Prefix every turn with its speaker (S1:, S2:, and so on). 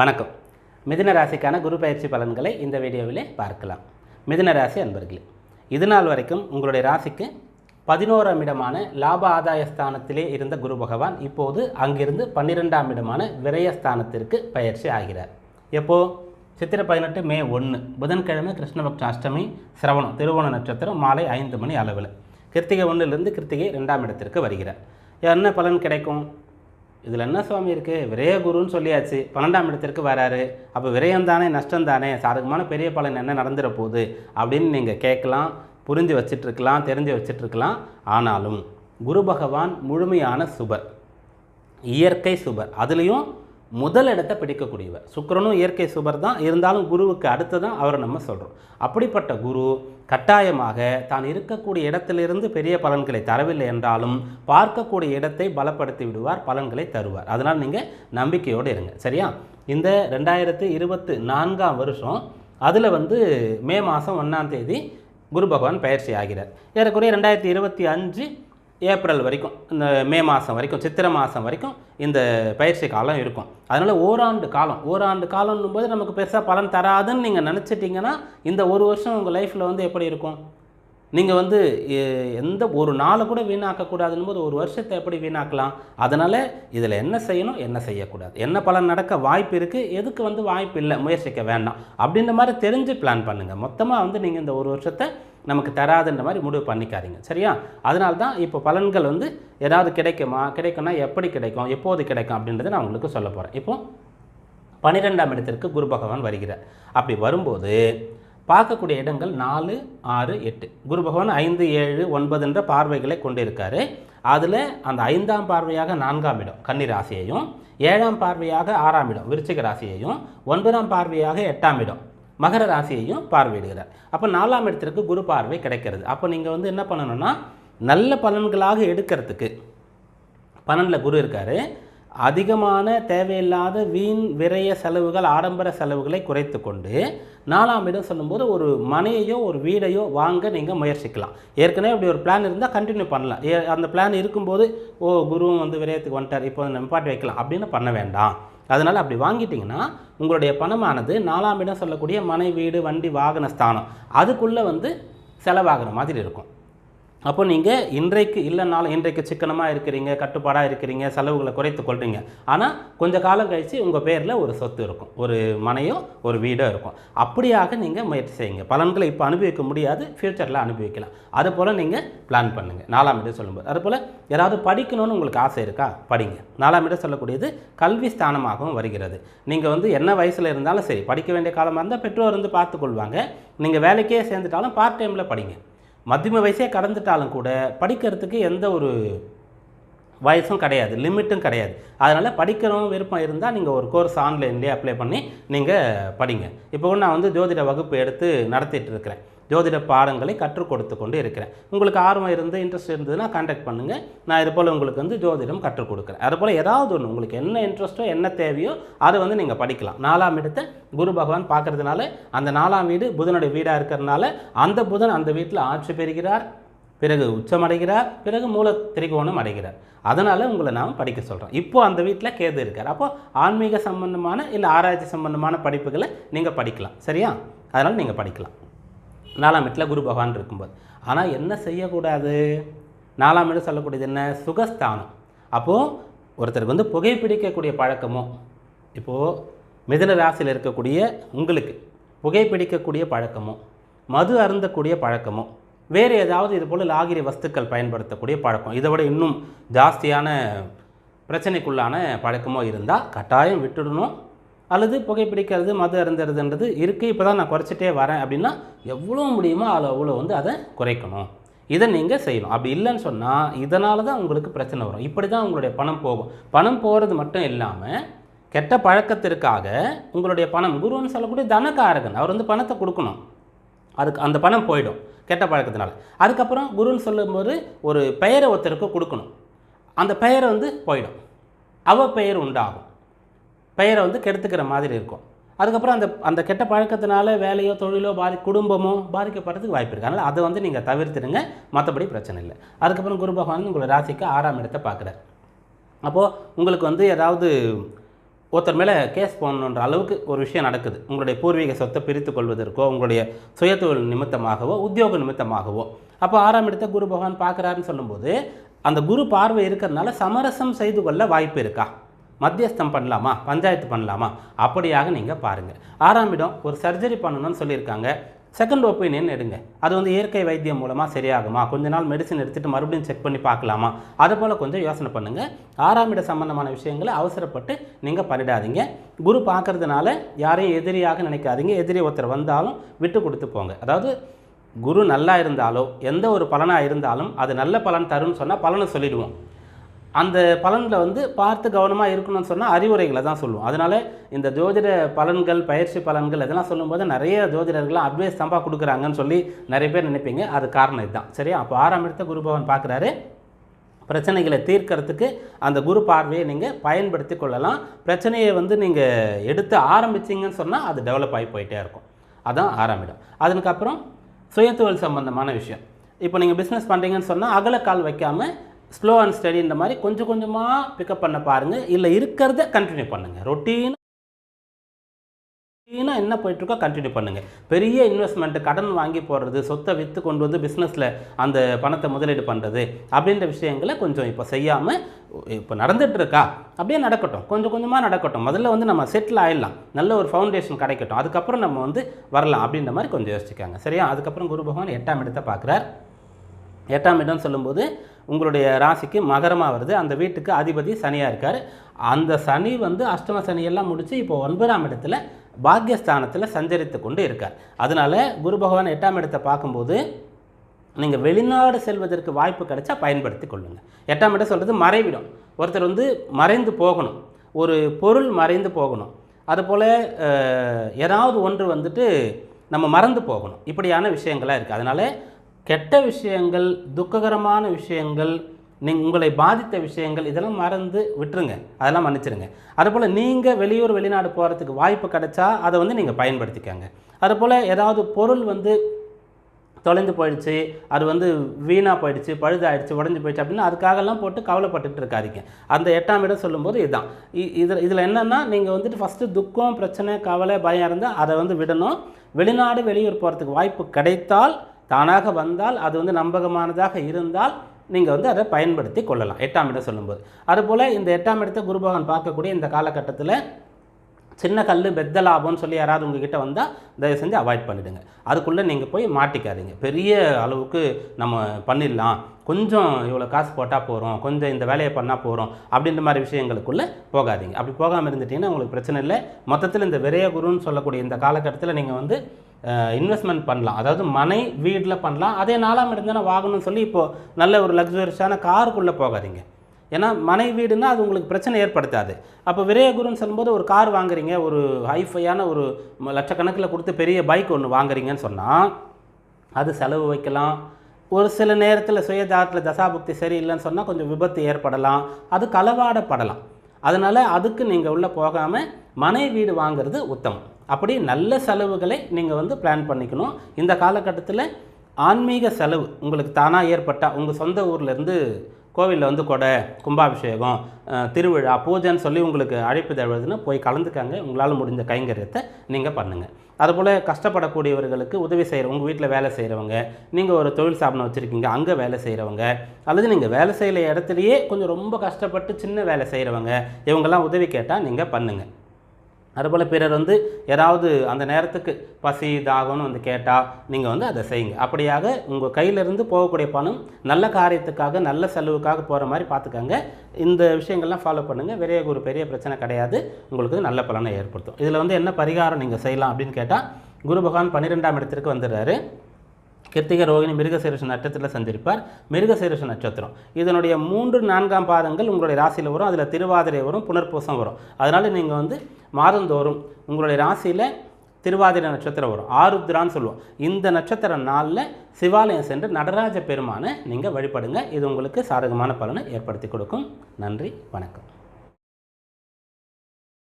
S1: வணக்கம். மிதுன ராசிக்கான குரு பயிற்சி பலன்களை இந்த வீடியோவிலே பார்க்கலாம். மிதுன ராசி அன்பர்களே இது நாள் வரைக்கும் உங்களுடைய ராசிக்கு பதினோராம் இடமான லாப ஆதாய ஸ்தானத்திலே இருந்த குரு பகவான் இப்போது அங்கிருந்து பன்னிரெண்டாம் இடமான விரயஸ்தானத்திற்கு பயிற்சி ஆகிறார். எப்போ? சித்திரை பதினெட்டு மே ஒன்று புதன்கிழமை கிருஷ்ணபக்ஷ அஷ்டமி சிரவணம் திருவோண நட்சத்திரம் மாலை ஐந்து மணி அளவில். கிருத்திகை ஒன்றிலிருந்து கிருத்திகை ரெண்டாம் இடத்திற்கு வருகிறார். என்ன பலன் கிடைக்கும்? இதில் என்ன சுவாமி இருக்குது விரய குருன்னு சொல்லியாச்சு. பன்னெண்டாம் இடத்திற்கு வராரு. அப்போ விரயம் தானே நஷ்டம் தானே சாதகமான பெரிய பலன் என்ன நடந்துட போகுது அப்படின்னு நீங்கள் கேட்கலாம் புரிஞ்சு வச்சிட்ருக்கலாம் தெரிஞ்சு வச்சிட்ருக்கலாம். ஆனாலும் குரு பகவான் முழுமையான சுபர். இயற்கை சுபர். அதுலேயும் முதல் இடத்தை பிடிக்கக்கூடியவர். சுக்கிரனும் இயற்கை சுபர் தான் இருந்தாலும் குருவுக்கு அடுத்து தான் அவரை நம்ம சொல்கிறோம் அப்படிப்பட்ட குரு கட்டாயமாக தான் இருக்கக்கூடிய இடத்திலிருந்து பெரிய பலன்களை தரவில்லை என்றாலும் பார்க்கக்கூடிய இடத்தை பலப்படுத்தி விடுவார் பலன்களை தருவார். அதனால் நீங்கள் நம்பிக்கையோடு இருங்க. சரியா? இந்த ரெண்டாயிரத்து இருபத்து நான்காம் வருஷம் அதில் வந்து மே மாதம் ஒன்றாம் தேதி குரு பகவான் பயிற்சி ஆகிறார். ஏறக்குறைய ரெண்டாயிரத்தி இருபத்தி அஞ்சு ஏப்ரல் வரைக்கும் இந்த மே மாதம் வரைக்கும் சித்திரை மாதம் வரைக்கும் இந்த பயிற்சி காலம் இருக்கும். அதனால் ஓராண்டு காலம் ஓராண்டு காலம்னும் போது நமக்கு பெருசாக பலன் தராதுன்னு நீங்கள் நினச்சிட்டிங்கன்னா இந்த ஒரு வருஷம் உங்கள் லைஃப்பில் வந்து எப்படி இருக்கும்? நீங்கள் வந்து எ- எந்த ஒரு நாளை கூட வீணாக்கக்கூடாதுன்னு போது ஒரு வருஷத்தை எப்படி வீணாக்கலாம்? அதனால் இதில் என்ன செய்யணும் என்ன செய்யக்கூடாது? என்ன பலன் நடக்க வாய்ப்பு இருக்குது எதுக்கு வந்து வாய்ப்பு இல்லை? முயற்சிக்க வேண்டாம். அப்படின்ற மாதிரி தெரிஞ்சு பிளான் பண்ணுங்கள் மொத்தமாக வந்து நீங்கள் இந்த ஒரு வருஷத்தை நமக்கு தராதுன்ற மாதிரி முடிவு பண்ணிக்காதீங்க. சரியா? அதனால தான் இப்போ பலன்கள் வந்து ஏதாவது கிடைக்குமா? கிடைக்கும்னா எப்படி கிடைக்கும்? எப்போது கிடைக்கும்? அப்படின்றத நான் உங்களுக்கு சொல்ல போகிறேன் இப்போ பன்னிரெண்டாம் இடத்திற்கு குரு பகவான் வருகிறார். அப்படி வரும்போது பார்க்கக்கூடிய இடங்கள் நாலு ஆறு எட்டு. குரு பகவான் ஐந்து ஏழு ஒன்பது என்ற பார்வைகளை கொண்டிருக்காரு. அதில் அந்த ஐந்தாம் பார்வையாக நான்காம் இடம் கன்னி ராசியையும் ஏழாம் பார்வையாக ஆறாம் இடம் விருச்சிக ராசியையும் ஒன்பதாம் பார்வையாக எட்டாம் இடம் மகர ராசியையும் பார்வையிடுகிறார். அப்போ நாலாம் இடத்திற்கு குரு பார்வை கிடைக்கிறது. அப்போ நீங்கள் வந்து என்ன பண்ணணும்னா நல்ல பலன்களாக எடுக்கிறதுக்கு பன்னெண்டில் குரு இருக்காரு. அதிகமான தேவையில்லாத வீண் விரய செலவுகள் ஆடம்பர செலவுகளை குறைத்து கொண்டு நாலாம் இடம் சொல்லும்போது ஒரு மனையையோ ஒரு வீடையோ வாங்க நீங்கள் முயற்சிக்கலாம். ஏற்கனவே இப்படி ஒரு பிளான் இருந்தால் கண்டினியூ பண்ணலாம். ஏ அந்த பிளான் இருக்கும்போது ஓ குருவும் வந்து விரயத்துக்கு வந்துட்டார் இப்போ நிப்பாட்டி வைக்கலாம். அப்படின்னு பண்ண வேண்டாம். அதனால் அப்படி வாங்கிட்டிங்கன்னா உங்களுடைய பணமானது நாலாம் இடம் சொல்லக்கூடிய மனை வீடு வண்டி வாகன ஸ்தானம். அதுக்குள்ளே வந்து செலவாகிற மாதிரி இருக்கும். அப்போ நீங்கள் இன்றைக்கு இல்லைனாலும் இன்றைக்கு சிக்கனமாக இருக்கிறீங்க கட்டுப்பாடாக இருக்கிறீங்க செலவுகளை குறைத்து கொள்றீங்க. ஆனால் கொஞ்சம் காலம் கழித்து உங்கள் பேரில் ஒரு சொத்து இருக்கும். ஒரு மனையோ ஒரு வீடோ இருக்கும். அப்படியாக நீங்கள் முயற்சி செய்யுங்க. பலன்களை இப்போ அனுபவிக்க முடியாது ஃப்யூச்சரில் அனுபவிக்கலாம். அதுபோல் நீங்கள் பிளான் பண்ணுங்கள் நாலாம் இடம் சொல்லும்போது. அதுபோல் ஏதாவது படிக்கணும்னு உங்களுக்கு ஆசை இருக்கா? படிங்க. நாலாம் இடம் சொல்லக்கூடியது கல்வி ஸ்தானமாகவும் வருகிறது. நீங்கள் வந்து என்ன வயசில் இருந்தாலும் சரி படிக்க வேண்டிய காலமாக இருந்தால் பெற்றோர் வந்து பார்த்துக்கொள்வாங்க. நீங்கள் வேலைக்கே சேர்ந்துட்டாலும் பார்ட் டைமில் படிங்க. மத்தியம வயசே கடந்துட்டாலும் கூட படிக்கிறதுக்கு எந்த ஒரு வயசும் கிடையாது லிமிட்டும் கிடையாது. அதனால் படிக்கணும் விருப்பம் இருந்தால் நீங்கள் ஒரு கோர்ஸ் ஆன்லைன்லேயே அப்ளை பண்ணி நீங்கள் படிங்க. இப்போ கூட நான் வந்து ஜோதிட வகுப்பு எடுத்து நடத்திட்டு இருக்கிறேன். ஜோதிட பாடங்களை கற்றுக் கொடுத்து கொண்டு இருக்கிறேன். உங்களுக்கு ஆர்வம் இருந்து இன்ட்ரெஸ்ட் இருந்ததுன்னா கான்டாக்ட் பண்ணுங்கள் நான் இது போல் உங்களுக்கு வந்து ஜோதிடம் கற்றுக் கொடுக்குறேன். அதுபோல் ஏதாவது ஒன்று உங்களுக்கு என்ன இன்ட்ரெஸ்ட்டோ என்ன தேவையோ அதை வந்து நீங்கள் படிக்கலாம். நாலாம் இடத்தை குரு பகவான் பார்க்கறதுனால அந்த நாலாம் வீடு புதனுடைய வீடாக இருக்கிறதுனால அந்த புதன் அந்த வீட்டில் ஆட்சி பெறுகிறார். பிறகு உச்சம் அடைகிறார். பிறகு மூல திரிகோணம் அடைகிறார். அதனால் உங்களை நாம் படிக்க சொல்கிறோம் இப்போது அந்த வீட்டில் கேது இருக்கார். அப்போது ஆன்மீக சம்பந்தமான இல்லை ஆராய்ச்சி சம்பந்தமான படிப்புகளை நீங்கள் படிக்கலாம். சரியா? அதனால் நீங்கள் படிக்கலாம். நாலாம் வீட்டில் குரு பகவான் இருக்கும்போது. ஆனால் என்ன செய்யக்கூடாது? நாலாம் இடம் சொல்லக்கூடியது என்ன? சுகஸ்தானம். அப்போது ஒருத்தருக்கு வந்து புகைப்பிடிக்கக்கூடிய பழக்கமோ இப்போது மிதன ராசியில் இருக்கக்கூடிய உங்களுக்கு புகைப்பிடிக்கக்கூடிய பழக்கமோ மது அருந்தக்கூடிய பழக்கமோ வேறு ஏதாவது இது போல் லாகிரி வஸ்துக்கள் பயன்படுத்தக்கூடிய பழக்கம் இதை விட இன்னும் ஜாஸ்தியான பிரச்சனைக்குள்ளான பழக்கமோ இருந்தால் கட்டாயம் விட்டுடணும். அல்லது புகைப்பிடிக்கிறது மது அருந்துறதுன்றது இருக்குது இப்போ தான் நான் குறைச்சிட்டே வரேன் அப்படின்னா எவ்வளோ முடியுமோ அதில் அவ்வளோ வந்து அதை குறைக்கணும். இதை நீங்கள் செய்யணும். அப்படி இல்லைன்னு சொன்னால் இதனால தான் உங்களுக்கு பிரச்சனை வரும். இப்படி தான் உங்களுடைய பணம் போகும். பணம் போகிறது மட்டும் இல்லாமல் கெட்ட பழக்கத்திற்காக உங்களுடைய பணம் குருன்னு சொல்லக்கூடிய தனக்காரகன் அவர் வந்து பணத்தை கொடுக்கணும். அதுக்கு அந்த பணம் போயிடும் கெட்ட பழக்கத்தினால. அதுக்கப்புறம் குருன்னு சொல்லும்போது ஒரு பெயரை ஒருத்தருக்கு கொடுக்கணும். அந்த பெயரை வந்து போயிடும். அவ பெயர் உண்டாகும். பெயரை வந்து கெடுத்துக்கிற மாதிரி இருக்கும். அதுக்கப்புறம் அந்த அந்த கெட்ட பழக்கத்தினால வேலையோ தொழிலோ பாதி குடும்பமோ பாதிக்கப்படுறதுக்கு வாய்ப்பு இருக்குது அதனால் அதை வந்து நீங்கள் தவிர்த்துடுங்க. மற்றபடி பிரச்சனை இல்லை. அதுக்கப்புறம் குரு பகவான் உங்களை ராசிக்கு ஆறாம் இடத்தை பார்க்குறாரு. அப்போது உங்களுக்கு வந்து ஏதாவது ஒருத்தர் மேலே கேஸ் போடணுன்ற அளவுக்கு ஒரு விஷயம் நடக்குது. உங்களுடைய பூர்வீக சொத்தை பிரித்து கொள்வதற்கோ உங்களுடைய சுயத்தொழில் நிமித்தமாகவோ உத்தியோக நிமித்தமாகவோ. அப்போ ஆறாம் இடத்தை குரு பகவான் பார்க்குறாருன்னு சொல்லும்போது அந்த குரு பார்வை இருக்கிறதுனால சமரசம் செய்து கொள்ள வாய்ப்பு இருக்கா? மத்தியஸ்தம் பண்ணலாமா? பஞ்சாயத்து பண்ணலாமா? அப்படியாக நீங்கள் பாருங்கள் ஆறாம் இடம் ஒரு சர்ஜரி பண்ணணும்னு சொல்லியிருக்காங்க. செகண்ட் ஒப்பீனியன் எடுங்க. அது வந்து இயற்கை வைத்தியம் மூலமாக சரியாகுமா? கொஞ்ச நாள் மெடிசன் எடுத்துகிட்டு மறுபடியும் செக் பண்ணி பார்க்கலாமா? அது போல் கொஞ்சம் யோசனை பண்ணுங்கள் ஆறாம் இட சம்பந்தமான விஷயங்களை அவசரப்பட்டு நீங்கள் பண்ணிடாதீங்க. குரு பார்க்கறதுனால யாரையும் எதிரியாக நினைக்காதீங்க. எதிரி ஒருத்தர் வந்தாலும் விட்டு கொடுத்து போங்க. அதாவது குரு நல்லா இருந்தாலோ எந்த ஒரு பலனாக இருந்தாலும் அது நல்ல பலன் தரும்னு சொன்னால் பலனை சொல்லிடுவோம். அந்த பலனில் வந்து பார்த்து கவனமாக இருக்கணும்னு சொன்னால் அறிவுரைகளை தான் சொல்லுவோம். அதனால் இந்த ஜோதிட பலன்கள் பயிற்சி பலன்கள் இதெல்லாம் சொல்லும்போது நிறைய ஜோதிடர்கள்லாம் அட்வைஸ் தம்பாக கொடுக்குறாங்கன்னு சொல்லி நிறைய பேர் நினைப்பீங்க. அது காரணம் இதுதான். சரியா? அப்போ ஆறாம் இடத்த குருபவன் பார்க்குறாரு. பிரச்சனைகளை தீர்க்கறதுக்கு அந்த குரு பார்வையை நீங்கள் பயன்படுத்தி கொள்ளலாம். பிரச்சனையை வந்து நீங்கள் எடுத்து ஆரம்பிச்சிங்கன்னு சொன்னால் அது டெவலப் ஆகி போயிட்டே இருக்கும். அதான் ஆறாம் இடம். அதுக்கப்புறம் சுயத்தொழில் சம்பந்தமான விஷயம். இப்போ நீங்கள் பிஸ்னஸ் பண்ணுறீங்கன்னு சொன்னால் அகலக்கால் வைக்காமல் ஸ்லோ அண்ட் ஸ்டடின்ற இந்த மாதிரி கொஞ்சம் கொஞ்சமாக பிக்கப் பண்ண பாருங்கள் இல்லை இருக்கிறத கண்டினியூ பண்ணுங்கள் ரொட்டீன் ரொட்டீனாக என்ன போயிட்டுருக்கோ கண்டினியூ பண்ணுங்கள் பெரிய இன்வெஸ்ட்மெண்ட்டு கடன் வாங்கி போடுறது சொத்தை விற்று கொண்டு வந்து பிஸ்னஸில் அந்த பணத்தை முதலீடு பண்ணுறது அப்படின்ற விஷயங்களை கொஞ்சம் இப்போ செய்யாமல் இப்போ நடந்துகிட்ருக்கா அப்படியே நடக்கட்டும். கொஞ்சம் கொஞ்சமாக நடக்கட்டும். முதல்ல வந்து நம்ம செட்டில் ஆயிடலாம். நல்ல ஒரு ஃபவுண்டேஷன் கிடைக்கட்டும். அதுக்கப்புறம் நம்ம வந்து வரலாம் அப்படின்ற மாதிரி கொஞ்சம் யோசிச்சுக்காங்க. சரியா? அதுக்கப்புறம் குரு பகவான் எட்டாம் இடத்தை பார்க்குறார். எட்டாம் இடம்னு சொல்லும்போது உங்களுடைய ராசிக்கு மகரமாக வருது. அந்த வீட்டுக்கு அதிபதி சனியாக இருக்கார். அந்த சனி வந்து அஷ்டம சனியெல்லாம் முடித்து இப்போ ஒன்பதாம் இடத்துல பாக்கியஸ்தானத்தில் சஞ்சரித்து கொண்டு இருக்கார். அதனால் குரு பகவான் எட்டாம் இடத்தை பார்க்கும்போது நீங்கள் வெளிநாடு செல்வதற்கு வாய்ப்பு கிடைச்சா பயன்படுத்தி கொள்ளுங்கள் எட்டாம் இடம் சொல்கிறது மறைவிடும். ஒருத்தர் வந்து மறைந்து போகணும். ஒரு பொருள் மறைந்து போகணும். அதுபோல் ஏதாவது ஒன்று வந்துட்டு நம்ம மறந்து போகணும். இப்படியான விஷயங்களாக இருக்குது அதனால் கெட்ட விஷயங்கள் துக்ககரமான விஷயங்கள் நீங்கள் உங்களை பாதித்த விஷயங்கள் இதெல்லாம் மறந்து விட்டுருங்க. அதெல்லாம் மன்னிச்சிருங்க. அதுபோல் நீங்கள் வெளியூர் வெளிநாடு போகிறதுக்கு வாய்ப்பு கிடைச்சா அதை வந்து நீங்கள் பயன்படுத்திக்கங்க. அதுபோல் ஏதாவது பொருள் வந்து தொலைந்து போயிடுச்சு அது வந்து வீணாக போயிடுச்சு பழுதாயிடுச்சு உடஞ்சி போயிடுச்சு அப்படின்னா அதுக்காகலாம் போட்டு கவலைப்பட்டுட்டு இருக்காதீங்க. அந்த எட்டாம் இடம் சொல்லும்போது இதுதான். இ- இதில் இதில் என்னென்னா நீங்கள் வந்துட்டு ஃபஸ்ட்டு துக்கம் பிரச்சனை கவலை பயம் இருந்தால் அதை வந்து விடணும். வெளிநாடு வெளியூர் போகிறதுக்கு வாய்ப்பு கிடைத்தால் தானாக வந்தால் அது வந்து நம்பகமானதாக இருந்தால் நீங்கள் வந்து அதை பயன்படுத்தி கொள்ளலாம். எட்டாம் இடம் சொல்லும்போது. அதுபோல் இந்த எட்டாம் இடத்தை குருபகவான் பார்க்கக்கூடிய இந்த காலகட்டத்தில் சின்ன கல் பெத்த லாபம்னு சொல்லி யாராவது உங்ககிட்ட வந்தால் தயவு செஞ்சு அவாய்ட் பண்ணிவிடுங்க அதுக்குள்ளே நீங்கள் போய் மாட்டிக்காதீங்க. பெரிய அளவுக்கு நம்ம பண்ணிடலாம். கொஞ்சம் இவ்வளோ காசு போட்டால் போகிறோம் கொஞ்சம் இந்த வேலையை பண்ணால் போகிறோம் அப்படின்ற மாதிரி விஷயங்களுக்குள்ளே போகாதீங்க. அப்படி போகாமல் இருந்துட்டீங்கன்னா உங்களுக்கு பிரச்சனை இல்லை. மொத்தத்தில் இந்த விரைய குருன்னு சொல்லக்கூடிய இந்த காலகட்டத்தில் நீங்கள் வந்து இன்வெஸ்ட்மெண்ட் பண்ணலாம். அதாவது மனை வீட்டில் பண்ணலாம். அதே நாலாம் இடம்தானே வாங்கணும்னு சொல்லி இப்போது நல்ல ஒரு லக்ஸுரியஸான காருக்குள்ளே போகாதீங்க. ஏன்னா மனை வீடுனா அது உங்களுக்கு பிரச்சனை ஏற்படுத்தாது. அப்போ விரயகுருன்னு சொல்லும்போது ஒரு கார் வாங்குறீங்க ஒரு ஹைஃபையான ஒரு லட்சக்கணக்கில் கொடுத்து பெரிய பைக் ஒன்று வாங்குறீங்கன்னு சொன்னால் அது செலவு வைக்கலாம். ஒரு சில நேரத்தில் சுயஜாதத்தில் தசாபுக்தி சரியில்லைன்னு சொன்னால் கொஞ்சம் விபத்து ஏற்படலாம். அது களவாடப்படலாம். அதனால் அதுக்கு நீங்கள் உள்ளே போகாமல் மனை வீடு வாங்குறது உத்தமம். அப்படி நல்ல செலவுகளை நீங்கள் வந்து பிளான் பண்ணிக்கணும். இந்த காலகட்டத்தில் ஆன்மீக செலவு உங்களுக்கு தானாக ஏற்பட்டால் உங்கள் சொந்த ஊர்லேருந்து கோவிலில் வந்து கொடை கும்பாபிஷேகம் திருவிழா பூஜைன்னு சொல்லி உங்களுக்கு அழைப்பு தருவதுன்னு போய் கலந்துக்காங்க. உங்களால் முடிஞ்ச கைங்கரியத்தை நீங்கள் பண்ணுங்கள் அதுபோல் கஷ்டப்படக்கூடியவர்களுக்கு உதவி செய்கிற உங்கள் வீட்டில் வேலை செய்கிறவங்க நீங்கள் ஒரு தொழில் சாபனம் வச்சுருக்கீங்க அங்கே வேலை செய்கிறவங்க அல்லது நீங்கள் வேலை செய்கிற இடத்துலையே கொஞ்சம் ரொம்ப கஷ்டப்பட்டு சின்ன வேலை செய்கிறவங்க இவங்கெல்லாம் உதவி கேட்டால் நீங்கள் பண்ணுங்கள் அதுபோல் பிறர் வந்து ஏதாவது அந்த நேரத்துக்கு பசி தாகம்னு வந்து கேட்டால் நீங்கள் வந்து அதை செய்யுங்க. அப்படியாக உங்கள் கையிலிருந்து போகக்கூடிய பணம் நல்ல காரியத்துக்காக நல்ல செலவுக்காக போகிற மாதிரி பார்த்துக்கங்க. இந்த விஷயங்கள்லாம் ஃபாலோ பண்ணுங்கள் விரைய ஒரு பெரிய பிரச்சனை கிடையாது. உங்களுக்கு நல்ல பலனை ஏற்படுத்தும். இதில் வந்து என்ன பரிகாரம் நீங்கள் செய்யலாம் அப்படின்னு கேட்டால் குரு பகவான் பன்னிரெண்டாம் இடத்திற்கு வந்துடுறாரு. கிருத்திகை ரோகிணி மிருகசீரஷ நட்சத்திரத்தில் சந்திருப்பார். மிருகசீரஷ நட்சத்திரம். இதனுடைய மூன்று நான்காம் பாதங்கள் உங்களுடைய ராசியில் வரும். அதில் திருவாதிரை வரும் புனர்பூசம் வரும். அதனால் நீங்கள் வந்து மாதந்தோறும் உங்களுடைய ராசியில் திருவாதிரை நட்சத்திரம் வரும். ஆருத்ரான்னு சொல்லுவோம். இந்த நட்சத்திர நாளில் சிவாலயம் சென்று நடராஜ பெருமானை நீங்கள் வழிபடுங்க. இது உங்களுக்கு சாதகமான பலனை ஏற்படுத்தி கொடுக்கும். நன்றி வணக்கம்.